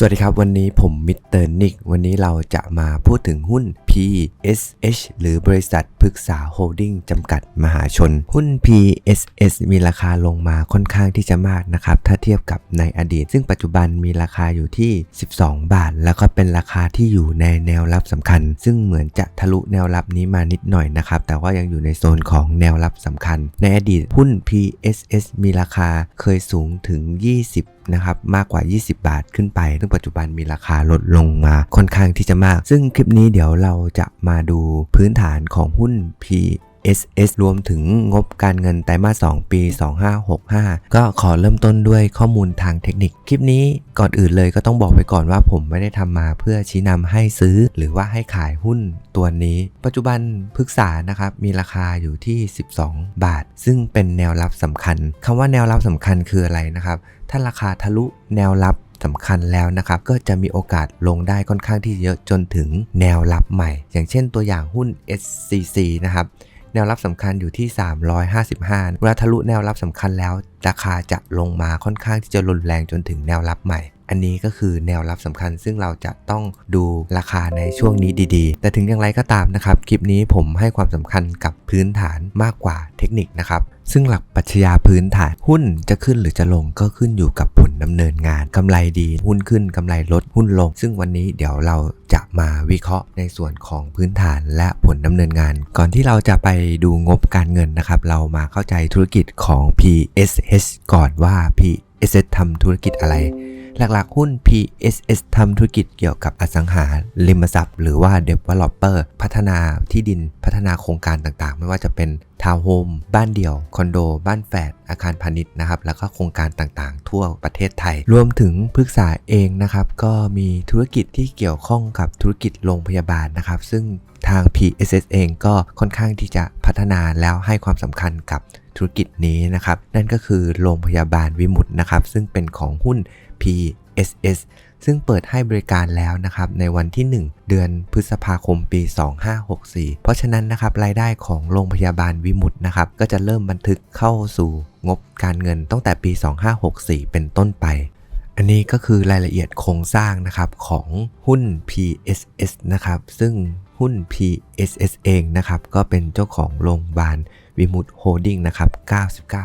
สวัสดีครับ วันนี้ผมมิสเตอร์นิกวันนี้เราจะมาพูดถึงหุ้น PSH หรือบริษัทพฤกษาโฮลดิ้งจำกัดมหาชน หุ้น PSS มีราคาลงมาค่อนข้างที่จะมากนะครับ ถ้าเทียบกับในอดีต ซึ่งปัจจุบันมีราคาอยู่ที่ 12 บาท แล้วก็เป็นราคาที่อยู่ในแนวรับสำคัญ ซึ่งเหมือนจะทะลุแนวรับนี้มานิดหน่อยนะครับ แต่ว่ายังอยู่ในโซนของแนวรับสำคัญ ในอดีตหุ้น PSS มีราคาเคยสูงถึง 20นะครับมากกว่า 20 บาทขึ้นไป ซึ่งปัจจุบันมีราคาลดลงมาค่อนข้างที่จะมาก ซึ่งคลิปนี้เดี๋ยวเราจะมาดูพื้นฐานของหุ้น P SS รวมถึงงบการเงินไตรมาส 2 ปี 2565 ก็ขอเริ่มต้นด้วยข้อมูลทางเทคนิค คลิปนี้ก่อนอื่นเลยก็ต้องบอกไปก่อนว่าผมไม่ได้ทำมาเพื่อชี้นำให้ซื้อหรือว่าให้ขายหุ้นตัวนี้ ปัจจุบันพฤกษานะครับ มีราคาอยู่ที่ 12 บาท ซึ่งเป็นแนวรับสำคัญคำว่าแนวรับสำคัญคืออะไรนะครับ ถ้าราคาทะลุแนวรับ สำคัญแล้วนะครับ ก็จะมีโอกาสลงได้ค่อนข้างที่เยอะจนถึงแนวรับใหม่ อย่างเช่นตัวอย่างหุ้น SCC นะครับแนวรับสำคัญอยู่ที่ 355เวลาทะลุแนวรับสำคัญแล้ว ราคาจะลงมาค่อนข้างที่จะรุนแรงจนถึงแนวรับใหม่ อันนี้ก็คือแนวรับสำคัญ ซึ่งเราจะต้องดูราคาในช่วงนี้ดีๆ แต่ถึงอย่างไรก็ตามนะครับ คลิปนี้ผมให้ความสำคัญกับพื้นฐานมากกว่าเทคนิคนะครับซึ่งหลักปัชญาพื้นฐานหุ้นจะขึ้นหรือจะลงก็ขึ้นอยู่กับผลดำเนินงานกำไรดีหุ้นขึ้นกำไรลดหุ้นลง ซึ่งวันนี้เดี๋ยวเราจะมาวิเคราะห์ในส่วนของพื้นฐานและผลดำเนินงาน ก่อนที่เราจะไปดูงบการเงินนะครับ เรามาเข้าใจธุรกิจของ PSH ก่อนว่า PSH ทำธุรกิจอะไร หลักๆ หุ้น PSS ทำธุรกิจเกี่ยวกับอสังหาริมทรัพย์ หรือว่า Developer พัฒนาที่ดินพัฒนาโครงการต่างๆ ไม่ว่าจะเป็นทาวน์โฮมบ้านเดี่ยว คอนโด บ้านแฝดอาคารพาณิชย์นะครับ แล้วก็โครงการต่างๆ ทั่วประเทศไทย รวมถึงพฤกษาเองนะครับ ก็มีธุรกิจที่เกี่ยวข้องกับธุรกิจโรงพยาบาลนะครับ ซึ่งทาง PSS เองก็ค่อนข้างที่จะพัฒนาแล้วให้ความสำคัญกับ ธุรกิจนี้นะครับ นั่นก็คือโรงพยาบาลวิมุตนะครับ ซึ่งเป็นของหุ้น PSS ซึ่งเปิดให้บริการแล้วนะครับในวันที่ 1 เดือนพฤษภาคมปี 2564 เพราะฉะนั้นนะครับรายได้ของโรงพยาบาลวิมุตนะครับก็จะเริ่มบันทึกเข้าสู่งบการเงินตั้งแต่ปี 2564 เป็นต้นไป อันนี้ก็คือรายละเอียดโครงสร้างนะครับของหุ้น PSS นะครับซึ่ง หุ้น PSS เองนะครับ ก็เป็นเจ้าของโรงพยาบาลวิมุตโฮลดิ้งนะครับ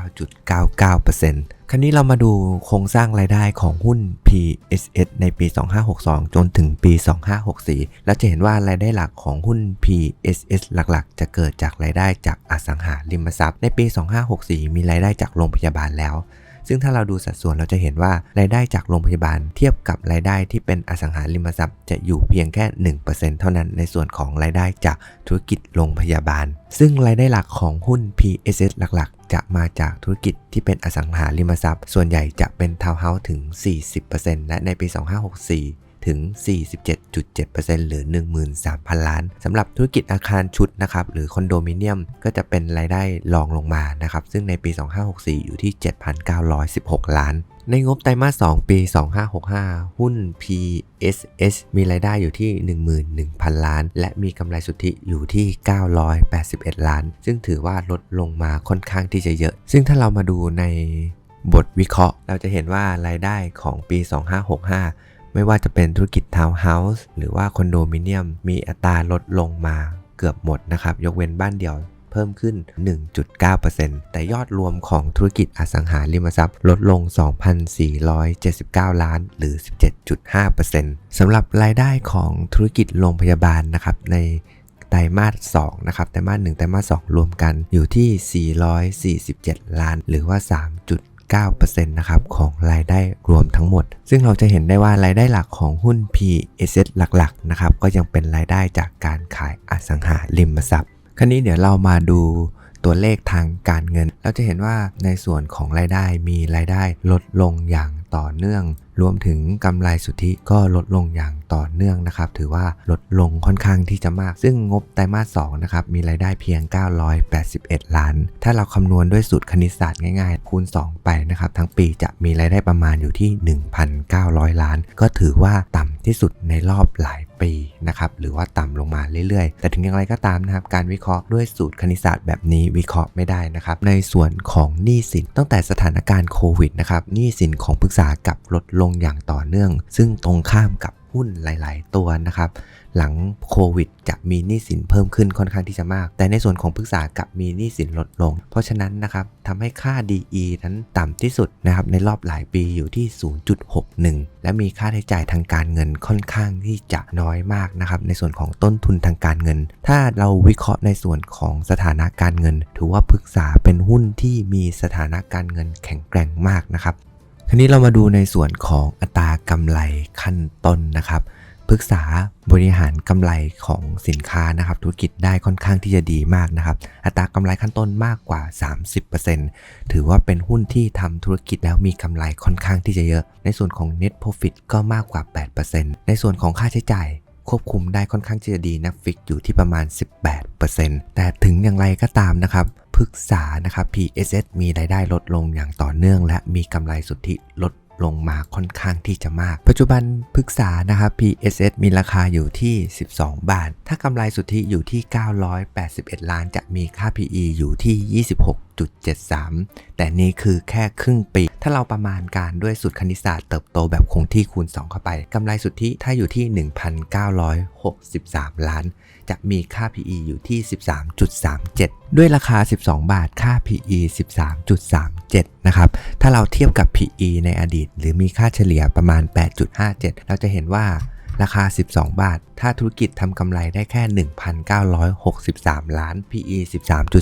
99.99%คราวนี้เรามาดูโครงสร้างรายได้ของหุ้น PSS ในปี 2562 จนถึงปี 2564 แล้วจะเห็นว่ารายได้หลักของหุ้น PSS หลักๆ จะเกิดจากรายได้จากอสังหาริมทรัพย์ ในปี 2564 มีรายได้จากโรงพยาบาลแล้ว ซึ่งถ้าเราดูสัดส่วนเราจะเห็นว่ารายได้จากโรงพยาบาลเทียบกับรายได้ที่เป็นอสังหาริมทรัพย์ จะอยู่เพียงแค่ 1%เท่านั้นในส่วนของรายได้จากธุรกิจโรงพยาบาล ซึ่งรายได้หลักของหุ้น PSS หลักๆ จะมาจากธุรกิจที่เป็นอสังหาริมทรัพย์ ส่วนใหญ่จะเป็นทาวน์เฮาส์ถึง 40%และในปี 2564 ถึง 47.7%หรือ 13,000 ล้านสำหรับธุรกิจอาคารชุดนะครับหรือคอนโดมิเนียมก็จะเป็นรายได้รองลงมานะครับซึ่งในปี 2564 อยู่ที่ 7,916 ล้านในงบไตรมาส 2 ปี 2565 หุ้น PSS มีรายได้อยู่ที่ 11,000 ล้าน และมีกำไรสุทธิอยู่ที่ 981 ล้าน ซึ่งถือว่าลดลงมาค่อนข้างที่จะเยอะ ซึ่งถ้าเรามาดูในบทวิเคราะห์ เราจะเห็นว่ารายได้ของปี 2565 ไม่ว่าจะเป็นธุรกิจทาวน์เฮาส์หรือว่าคอนโดมิเนียม มีอัตราลดลงมาเกือบหมดนะครับ ยกเว้นบ้านเดี่ยวเพิ่มขึ้น 1.9%แต่ยอดรวมของธุรกิจอสังหาริมทรัพย์ลดลง 2,479 ล้าน หรือ 17.5%สำหรับรายได้ของธุรกิจโรงพยาบาลนะครับในไตรมาส2นะครับไตรมาส1ไตรมาส2รวมกันอยู่ที่ 447 ล้าน หรือว่า 9%นะครับของรายได้รวมทั้งหมด ซึ่งเราจะเห็นได้ว่ารายได้หลักของหุ้น PSS หลักๆนะครับก็ยังเป็นรายได้จากการขายอสังหาริมทรัพย์ ครนี้เดี๋ยวเรามาดูตัวเลขทางการเงิน เราจะเห็นว่าในส่วนของรายได้มีรายได้ลดลงอย่างต่อเนื่อง รวมถึงกำไรสุทธิก็ลดลงอย่างต่อเนื่องนะครับ ถือว่าลดลงค่อนข้างที่จะมาก ซึ่งงบไตรมาส2นะครับ มีรายได้เพียง 981 ล้าน ถ้าเราคำนวณด้วยสูตรคณิตศาสตร์ง่ายๆ คูณ 2 ไปนะครับ ทั้งปีจะมีรายได้ประมาณอยู่ที่ 1,900 ล้าน ก็ถือว่าต่ำที่สุดในรอบหลายปีนะครับ หรือว่าต่ำลงมาเรื่อยๆ แต่ถึงอย่างไรก็ตามนะครับ การวิเคราะห์ด้วยสูตรคณิตศาสตร์แบบนี้วิเคราะห์ไม่ได้นะครับ ในส่วนของหนี้สินตั้งแต่สถานการณ์โควิดนะครับ หนี้สินของปรึกษากับลดลงอย่างต่อเนื่อง ซึ่งตรงข้ามกับหุ้นหลาย ๆ ตัวนะครับ หลังโควิดจะมีหนี้สินเพิ่มขึ้นค่อนข้างที่จะมาก แต่ในส่วนของปรึกษากับมีหนี้สินลดลง เพราะฉะนั้นนะครับทำให้ค่า DE นั้นต่ำที่สุดนะครับในรอบหลายปีอยู่ที่ 0.61 และมีค่าใช้จ่ายทางการเงินค่อนข้างที่จะน้อยมากนะครับในส่วนของต้นทุนทางการเงิน ถ้าเราวิเคราะห์ในส่วนของสถานะการเงิน ถือว่าปรึกษาเป็นหุ้นที่มีสถานะการเงินแข็งแกร่งมากนะครับ ทีนี้เรามาดูในส่วนของอัตรากำไรขั้นต้นนะครับปรึกษาบริหารกำไรของสินค้านะครับ ธุรกิจได้ค่อนข้างที่จะดีมากนะครับ อัตรากำไรขั้นต้นมากกว่า 30%ถือว่าเป็นหุ้นที่ทำธุรกิจแล้วมีกำไรค่อนข้างที่จะเยอะ ในส่วนของ net profit ก็มากกว่า 8%ในส่วนของค่าใช้จ่าย ควบคุมได้ค่อนข้างที่จะดีนะฟิกอยู่ที่ประมาณ 18%แต่ถึงอย่างไรก็ตามนะครับ ปรึกษานะครับ PSS มีรายได้ลดลงอย่างต่อเนื่อง และมีกำไรสุทธิลดลงมาค่อนข้างที่จะมาก ปัจจุบันพึกษานะครับ PSS มีราคาอยู่ที่ 12 บาท ถ้ากำไรสุทธิอยู่ที่ 981 ล้าน จะมีค่า PE อยู่ที่6.73 แต่นี่คือแค่ครึ่งปี ถ้าเราประมาณการด้วยสูตรคณิตศาสตร์เติบโตแบบคงที่คูณ 2 เข้าไป กำไรสุทธิถ้าอยู่ที่ 1,963 ล้าน จะมีค่า PE อยู่ที่ 13.37 ด้วยราคา 12 บาท ค่า PE 13.37 นะครับ ถ้าเราเทียบกับ PE ในอดีต หรือมีค่าเฉลี่ยประมาณ 8.57 เราจะเห็นว่า ราคา 12 บาท ถ้าธุรกิจทำกำไรได้แค่ 1,963 ล้าน PE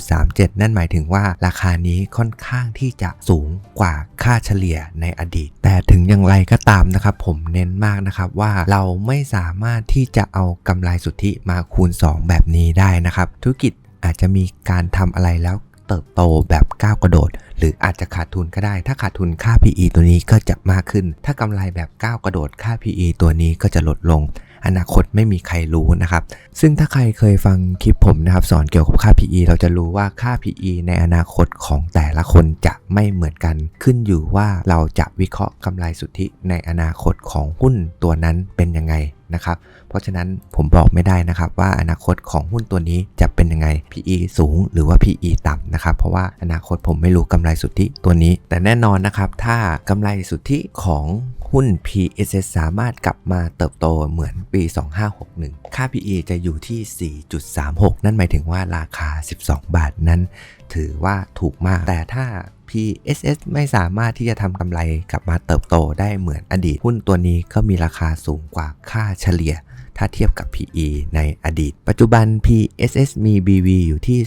13.37 นั่นหมายถึงว่าราคานี้ค่อนข้างที่จะสูงกว่าค่าเฉลี่ยในอดีต แต่ถึงอย่างไรก็ตามนะครับ ผมเน้นมากนะครับว่าเราไม่สามารถที่จะเอากำไรสุทธิมาคูณ 2 แบบนี้ได้นะครับ ธุรกิจอาจจะมีการทำอะไรแล้ว เติบโตแบบก้าวกระโดด หรืออาจจะขาดทุนก็ได้ ถ้าขาดทุนค่า PE ตัวนี้ก็จะมากขึ้น ถ้ากำไรแบบก้าวกระโดดค่า PE ตัวนี้ก็จะลดลง อนาคตไม่มีใครรู้นะครับ ซึ่งถ้าใครเคยฟังคลิปผมนะครับ สอนเกี่ยวกับค่า PE เราจะรู้ว่าค่า PE ในอนาคตของแต่ละคนจะไม่เหมือนกัน ขึ้นอยู่ว่าเราจะวิเคราะห์กำไรสุทธิในอนาคตของหุ้นตัวนั้นเป็นยังไง นะครับ เพราะฉะนั้นผมบอกไม่ได้นะครับว่าอนาคตของหุ้นตัวนี้จะเป็นยังไง PE สูงหรือว่า PE ต่ำนะครับ เพราะว่าอนาคตผมไม่รู้กำไรสุทธิตัวนี้ แต่แน่นอนนะครับ ถ้ากำไรสุทธิของหุ้น PSS สามารถกลับมาเติบโตเหมือนปี 2561 ค่า PE จะอยู่ที่ 4.36 นั่นหมายถึงว่าราคา 12 บาทนั้น ถือว่าถูกมาก แต่ถ้า PSS ไม่สามารถที่จะทำกำไรกลับมาเติบโตได้เหมือนอดีต หุ้นตัวนี้ก็มีราคาสูงกว่าค่าเฉลี่ย ถ้าเทียบกับ PE ในอดีต ปัจจุบัน PSS มี BV อยู่ที่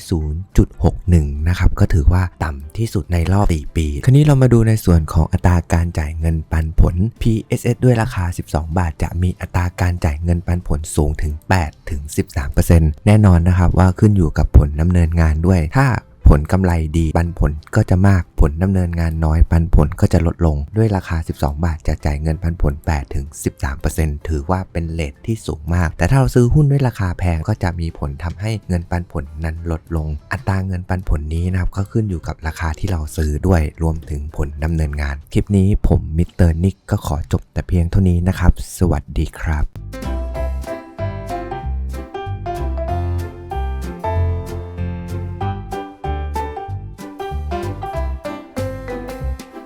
0.61 นะครับ ก็ถือว่าต่ำที่สุดในรอบ 4 ปี คราวนี้เรามาดูในส่วนของอัตราการจ่ายเงินปันผล PSS ด้วยราคา 12 บาท จะมีอัตราการจ่ายเงินปันผลสูงถึง8ถึง13%แน่นอนนะครับว่าขึ้นอยู่กับผลดำเนินงานด้วย ถ้า ผลกำไรดีปันผลก็จะมากผลดำเนินงานน้อยปันผลก็จะลดลงด้วยราคา 12 บาทจะจ่ายเงินปันผล8ถึง13%ถือว่าเป็นเลทที่สูงมาก แต่ถ้าเราซื้อหุ้นด้วยราคาแพงก็จะมีผลทำให้เงินปันผลนั้นลดลง อัตราเงินปันผลนี้นะครับก็ขึ้นอยู่กับราคาที่เราซื้อด้วยรวมถึงผลดำเนินงาน คลิปนี้ผมมิสเตอร์นิกก็ขอจบแต่เพียงเท่านี้นะครับ สวัสดีครับ